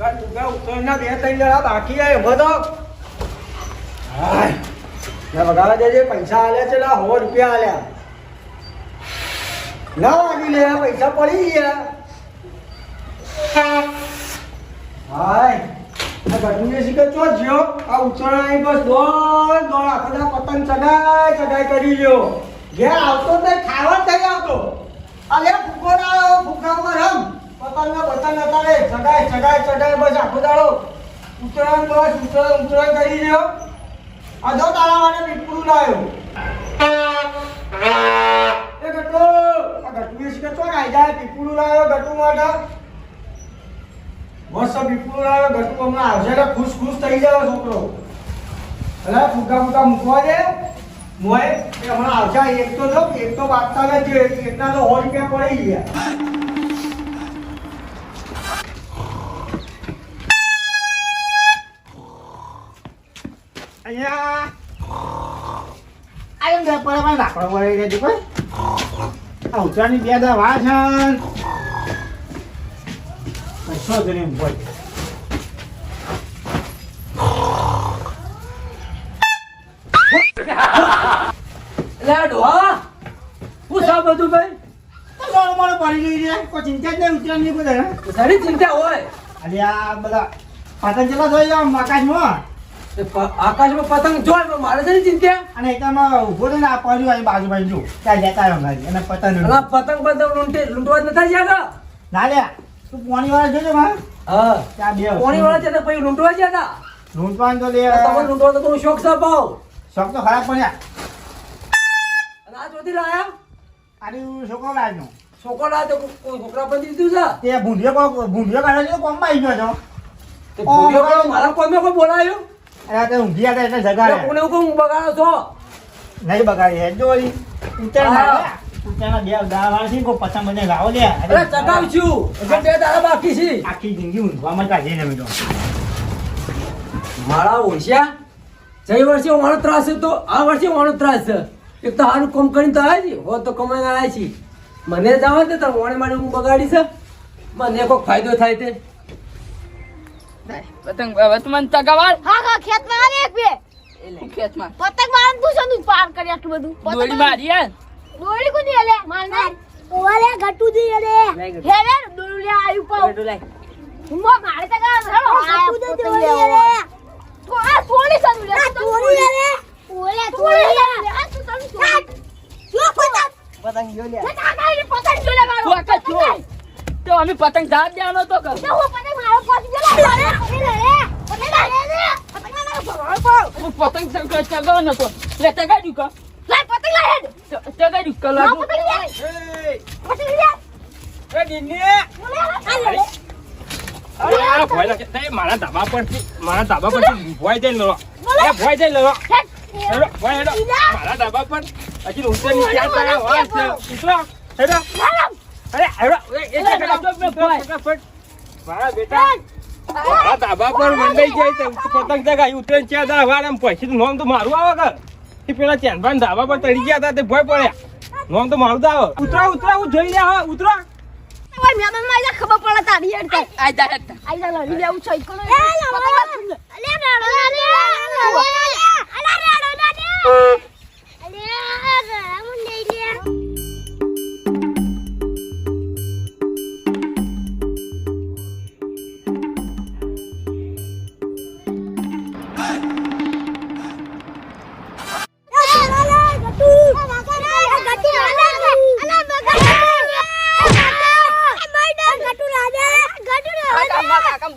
બે ત્રણ જણા બાકી બધો હાય. વગાડવા દેજે પૈસા આલ્યા છે સો રૂપિયા આલ્યા. ના વાગી લે પૈસા પડી ગયા. હાય. ગઢુને શીખે ચો આ ઉત્તરાયણ બસ દોડ દોડ આખો પતંગ ચગાય ચગાય કરી લ્યો ઘેર આવતો તે ખાવા નહીં આવતો. આ લે ફૂકો ના આવ્યો ફૂકામાં રમ પતંગ પતંગ હતા રે ચગાય ચગાય ચગાય બસ આખો દાડો. ઉત્તરાયણ બસ ઉત્તરાયણ ઉત્તરાયણ કરી રહ્યો આ જો તારા માટે પીપળું લાવ્યો. એ ગટુ, આ ગટુએ શીખે ચો આઈ જાય પીપળું લાવ્યો ગટુ માટે. બસ પીપળું લાવ્યો ગટુ હમણાં આવશે એટલે ખુશ ખુશ થઈ જાય છોકરો. અરે ફૂગા ફૂગા મૂકવા દે. મોય, એ હમણાં આવશે એક તો જો, એક તો વાગતા નથી એકના તો સો રૂપિયા પડી ગયા આયમ દે પરમાં લાકડો વળી દે દીકો આ ઉતરાની બે દા વા છે. કશો જ નહીં બોલ લે ડોહા હું? સા બધું ભાઈ? લોણ મોણ પડી ગઈ છે કોઈ ચિંતા જ નહીં ઉતરાની કોઈ દે ચિંતા હોય. બધા જોઈ જાવ આકાશમાં. આકાશમાં પતંગ જોય પણ મારે છે ચિંતા. અને એકદમ ઊભો થઈને આ પડ્યું અહીં બાજુ બાજુ ત્યાં જતા રહ્યો ગાડી અને પતંગ પતંગ પતંગ લૂંટે લૂંટવા જ નથી ગયા ના લે તું પોણી વાળા જોજો માં હા. ત્યાં બે કોણી વાળા છે તે પછી લૂંટવા ગયા હતા. લૂંટવાનું તો લે. તમે લૂંટવા તો તમે શોખ ભાવ શોખ તો ખરાબ પડ્યા. અને આ ચોથી લાયા? આની છોકરો લાવ્યો. છોકરો લાયા તો કોઈ છોકરા બંધી દીધું છે? તે ભૂંડિયો ભૂંડિયો કાઢે છે આવી ગયો છો મારા કોમે કોઈ બોલાયો? અરે તે ઊંઘી હતા એટલે જગાડે. કોને હું બગાડો છો? નહીં બગાડી હેડ જો વળી ઉત્તરાયણ ના લે. બે દાડા છે કોઈ પતંગ બધે લાવો લે. અરે ચગાવશું એટલે બે દાડા બાકી છે. આખી જિંદગી ઊંઘવામાં કાઢી ને મેં મારા ઓશિયા જઈ વર્ષે મારો ત્રાસ હતો આ વર્ષે મારો ત્રાસ છે. એક તો હારું કામ કરીને તો આવ્યા છે હો તો કમાઈને આવ્યા છીએ. મને જવા દે તો મોડે મારે હું બગાડી છે. મને કોઈ ફાયદો થાય તે. પતંગ બાબત તું મને ચગાવાળ હા ખેત ખેતમાં આલે એક બે ખેતમાં પતંગ મારન તું શું તું પાર કરી આટલું બધું દોડી મારી યાર દોડી કોની આલે માર ઓલે ગટુ દી આલે હે રે દોડી લે આયુ પાઉ મો મારે તો કા હેડો ગટુ દે દોડી આલે તો આ થોડી સનું લે થોડી આલે ઓલે દોડી આલે આ તું તને જો પતંગ પતંગ જો લે લે પતંગ જો લે મારો તું અમે પતંગ ધાર દેવાનો તો કર તો હું પતંગ લે લે લે પતંગ લે લે પતંગ મારો પાડો હું પતંગ ચગ- ચગાવવાનો તો લે ચગાડ્યું કા લે પતંગ લે હેડ ચગાડ્યું ના કલાક પતંગ લે પતંગ લે એ લે અરે લાગે. મારા ધાબા પરથી ભોય જઈ લો એ ભોય જઈ લો હેડો ભોય હેડો મારા ધાબા પર હજી ઉતરો. મારા બેટા મારા ધાબા પર મંડાઈ જાય તો પતંગ ચગાવી ઉતરે ચાર દા આમ પછી તો નોમ તો મારું આવે એ પેલા ચેનભાઈ ધાબા પર ચડી ગયા હતા તે ભોય પડ્યા નોમ તો મારું તો ઉતરા ઉતરા ઉતરો હું જોઈ રહ્યા ઉતરા ઓય મેમનમાં આજા ખબર પડે તારી હેડ કઈ આ જા હેડ. આઈ જા લડી લેવું છે ઇકોનો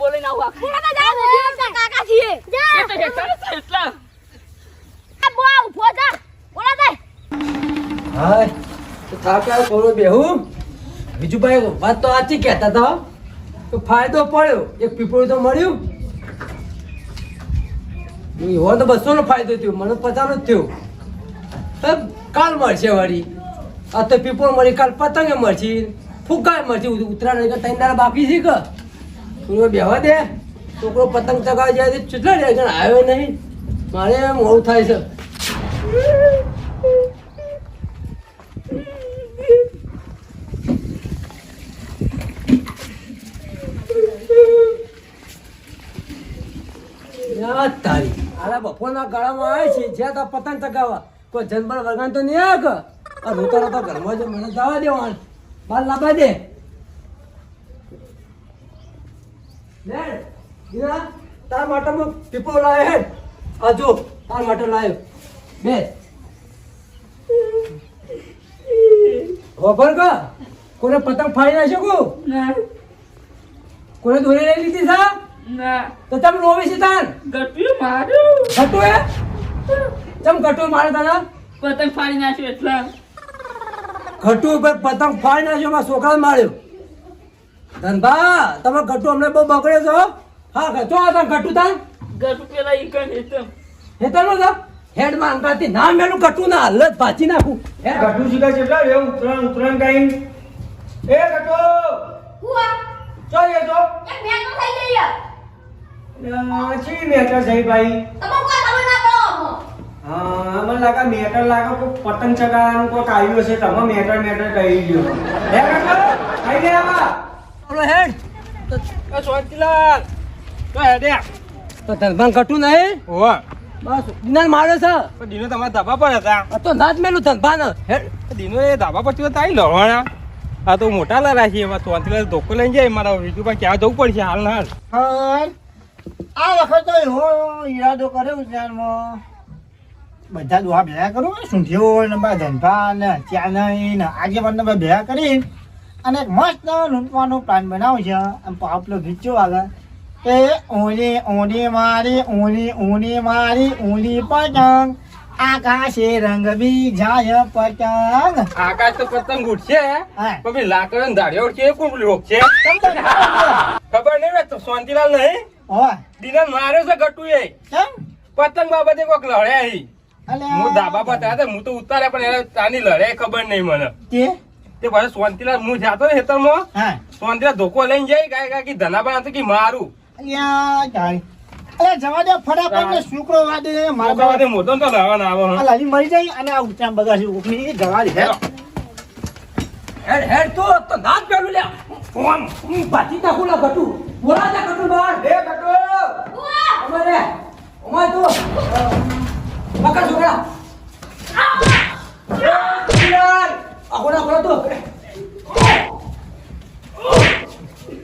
ગામમાં કાકાને બોલાઈને આવું આખું. એ તો હેઠળ છે એટલા. હા તો થાક થોડો બેહું? બીજું ભાઈ વાત તો આથી કહેતા હતા તો ફાયદો પડ્યો. એક પીપળું તો મળ્યું. એવો તો બસો નો ફાયદો થયો મને જ થયો. કાલ મળશે વળી. આ તો પીપળ મળી કાલ પતંગે મળશે. ફુગ્ગા મળશે. ઉતરાણ ત્રણ દાડા બાકી છે કે? તું બેવા દે. છોકરો પતંગ ચગાવી જાય કેટલા રે જણ આવ્યો નહીં. મારે મોડું થાય છે. તારી. બપોરના ગાળામાં આવે છે, જ્યાં તા પતંગ ચગાવવા. કોઈ જનબળ વર્ગન તો નહીં આ રોતા રોતા ઘરમાં જ મને જવા દેવાનું. બાર લાબા દે. લે તારા માટે હું પીપો લાવ્યો હે. આ જો તારા માટે લાવ્યો બે. ખબર કા? કોને પતંગ ફાડી ના. શકું કોને દોરી લઈ લીધી સા તો તમે રોવી છે તાર? ઘટુ હે તમ ઘટુ મારે તારા? પતંગ ફાડી નાખ્યો એટલે. ઘટુ પર પતંગ ફાડી નાખ્યો માં છોકરા માર્યો. ધનભા તમે ઘટુ અમને બહુ બગડ્યો છો. હા ઘટુ આ તાર ઘટુ તા ગટુ પેલા ઈ કન હેતમ હેતમ નો હેડમાં અંગાતી ના મેલું ઘટુ ના હાલત ભાચી નાખું. હે ગટુ શીખા કેટલા રે ઉતરણ ઉતરણ કાઈ. એ ગટુ હુઆ ચાલ એ તો એ મેં તો થઈ ગઈ યાર. ચી મેટર થઈ ભાઈ? તમે કોઈ ખબર ના પડો હા મને લાગે મેટર લાગે કોઈ પતંગ ચગાવવાનું કોઈક આવ્યું હશે તમે મેટર મેટર કહી ગયો. હે ગટુ કઈ લે બોલો હેડ. એ સોચીલાલ તો હેડે. તો ધનભાન કટું નહીં? ઓવા બસ દિનાર મારે છે? પણ દીનો તમારા ધાબા પર હતા. તો ના જ મેલું ધનભાન હેડ. દિનો એ ધાબા પરથી તો તારી લડવાના આ તો મોટા લડા છે એમાં ચોંતીલાલ ધોકો લઈને જાય મારા બીજું પણ ક્યાં જવું પડશે હાલ હાલ. આ વખત તો એવો ઈરાદો કર્યો ઉત્તરાયણમાં બધા દુઆ ભેગા કરું સૂંઠીઓ ને ધનભાન ધનભા નહીં ને આજે પણ ભેગા કરી. અને મસ્ત લૂંટવાનો પ્લાન બનાવ્યો છે. આમ પાપલો ખીચો આગળ એ ઊંડી ઊંડી મારી ઊંડી ઊંડી મારી ઊંડી પતંગ. આકાશે રંગ બી જાય પતંગ. આકાશ તો પતંગ ઉઠશે. પણ લાકડ ને દાઢીઓ ઉઠશે એ કોણ પેલી રોકશે? ખબર નહીં તો શાંતિલાલ નહીં? હોય. દીના માર્યો છે ગટુ એ પતંગ બાબતે કોઈક લડ્યા હી. હું ધાબા પર હતા હું તો ઉતાર્યા પણ એને તાની લડે ખબર નહીં મને. તે તે પછી શાંતિલાલ હું જાતો ને ખેતરમાં હા. શાંતિલાલ ધોકો લઈને જાય ગાય ગાય કે ધનાબા હતું કે મારું? અલ્યા જાણી અલ્યા જવા દે ફટાફટ ને શુક્ર વાદે મારા મોટા મોટો તો લડવાના આવો આ લાલી મરી જાય અને આ ઉચામ બગાસી ઉખની જવા દે. હેડ હેડ તો તો ના પેલું લે. ફોન હું ભાચી નાખું લા ઘટુ બોલા જા ગટુ બાર એ ગટુ. અમારે અમાર તો પકડ છોકરા. ના કરો તો.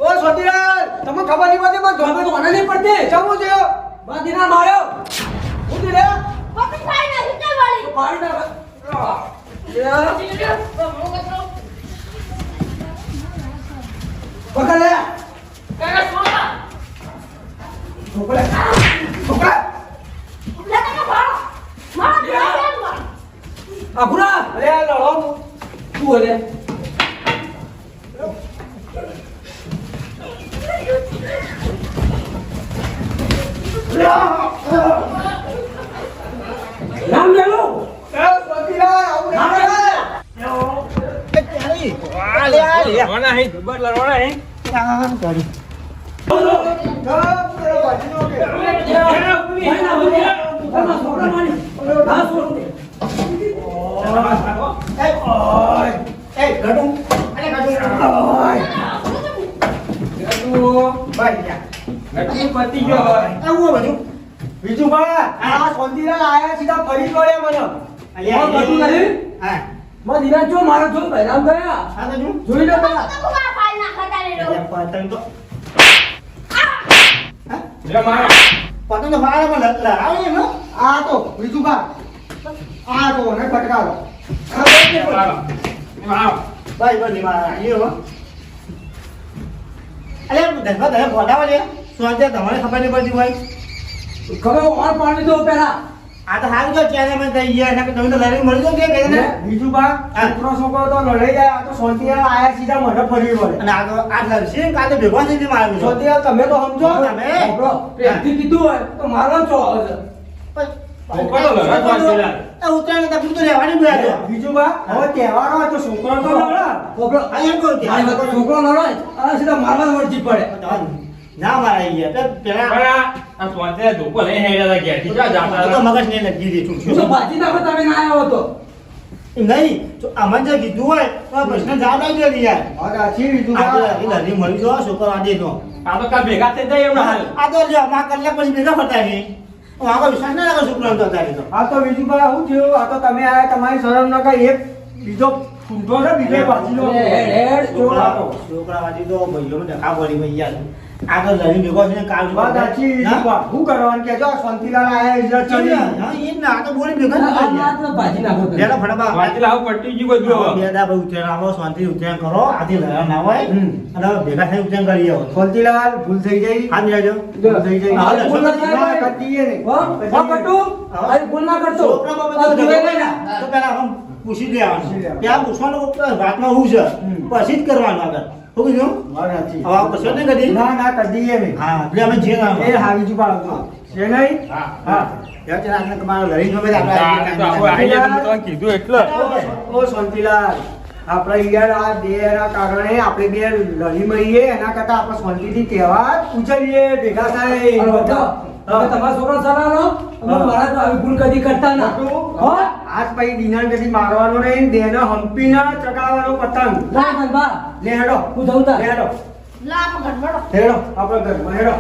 ઓ સોતીલાલ તમને ખબર નહીં પડતી પણ તમે તો મને નહીં પડતી. જમું છે બા દિના માર્યો હું રે પપ્પી નાખી ચાલ વાળી. નાખ. પકડ લે. છોકરા છોકરા લે તને મારો મારો đùa đấy làm gì luôn Nó này, bớt là nó này. Sao rồi. Đó, đó, đó, đó, đó, đó, đó, đó, đó, đó, đó, đó, đó, đó, đó, પતી ગયો હવે. આવું બધું? બીજું બા આ સોતીલાલ આયા સીધા ફરી જોડે મને. અલ્યા ગડું નહીં? હા. માં દિના જો મારો જો બૈરામ ગયા આ તો જો. જોઈ લો પેલા. પતંગ લો અલ્યા તો લે મારો. પતંગ તો ફાળામાં લ- લડાવે ને આ તો બીજું બા. આ તો ને ફટકારો. ભાઈ. ભાઈ બધી મારા એ હો અરે ધનવા તમે બોલાવો શું આજે તમારે ખબર નહીં પડતી હોય? ખબર ઓર પાણી દો પેલા. આ તો હાલ તો ત્યારે મને થઈ ગયા છે તમે તો લડાઈ મળી જો કે ને બીજું બા છોકરો છોકરો તો લડાઈ જાય આ તો સોતીલાલ આયા સીધા મને ફરી વળે. અને આ તો આ લડશે કા તો ભેગો થઈ જઈને મારું છો તમે તો સમજો. તમે? પ્રેમથી કીધું હોય તો મારો છે. તો જ તો બીજું બા હવે તહેવાર હોય તો છોકરો તો લડે. છોકરો લડાય સીધા મારવા વળજી પડે. ના મારા ગયા તો પેલા પણ આ સ્વાતિલાલ ધોકો લઈને હેડ્યા હતા ઘેરથી. ક્યાં જાતા તો મગજ ને લગી દે છું તો છું ભાજી નાખો તમે ના આવ્યો હતો નહીં તો અમન જે કીધું હોય તો આ પ્રશ્ન જવાબ આવી ગયો યાર. હવે આછી બીજું આ બા મળી જો છોકરો આદે તો આ તો કા ભેગા થઈ જાય એમના હાલ. આ તો જો અમારા કલાક પછી ભેગા ફરતા છે હું આગળ વિશ્વાસ ના લાગે છોકરાનો તો અત્યારે તો. આ તો બીજું ભાઈ શું થયું? આ તો તમે આ તમારી શરમ ન કઈ. એક બીજો ફૂંટો છે બીજો બાજીનો લો. હેડ, છોકરા છોકરા વાજી તો ભાઈઓને દેખા પડી ભાઈ યાર. આ તો લડી ભેગો છે કાલ વાત સાચી ના? શું કરવાનું કેજો શાંતિલાલ આયા ઇજ્જત ચડી હા, જ તો બોલી ભેગા આ થતા વાત તો ભાજી નાખો. બેડા ફટાફટ લાવો પટ્ટી જી બધું હવે. બેડા ભાઈ ઉતરાણ આવો શાંતિ ઉતરાણ કરો આથી લડા ના હોય અને ભેગા થઈ ઉતરાણ કરી આવો શાંતિલાલ ભૂલ થઈ ગઈ હાથ મિલાજો ભૂલ થઈ જાય હા, ભૂલ ના થાય. ને. હો? પટુ પટ્ટુ? ભૂલ ના કરતો તો ના. પહેલા આમ પૂછી લેવાનું પૂછી. ત્યાં પૂછવાનું કે વાતમાં શું છે પછી જ કરવાનું આગળ શું કીધું વાત સાચી. હવે આ કશો નહીં કરી ના ના કરી દઈએ ને હા એટલે અમે જે ના એ હા બીજું પાડો છે નહીં? હા. હા. યાર ચાલ આપણે તમારો લડી ગમે આપણે તારે તો આવું આઈ જાય તો તમને કીધું એટલે. ઓ શાંતિલાલ. આપણે યાર આ બે કારણે આપણે બે લડી મળીએ એના કરતા આપણે શાંતિથી તહેવાર ઉજવીએ ભેગા થાય. તમે તમારા છોકરા સલાહનો, અમે મારા તો આવી ભૂલ કદી કરતા ના. હો? આજ પછી ડિનર કદી મારવાનો નહીં દેનો હંપી ના ચગાવવાનો પતંગ. લા ગરબા લે હેડો. હું જઉં તા લે હેડો. લા આપણે ઘરમાં હેડો આપણે ઘરમાં હેડો.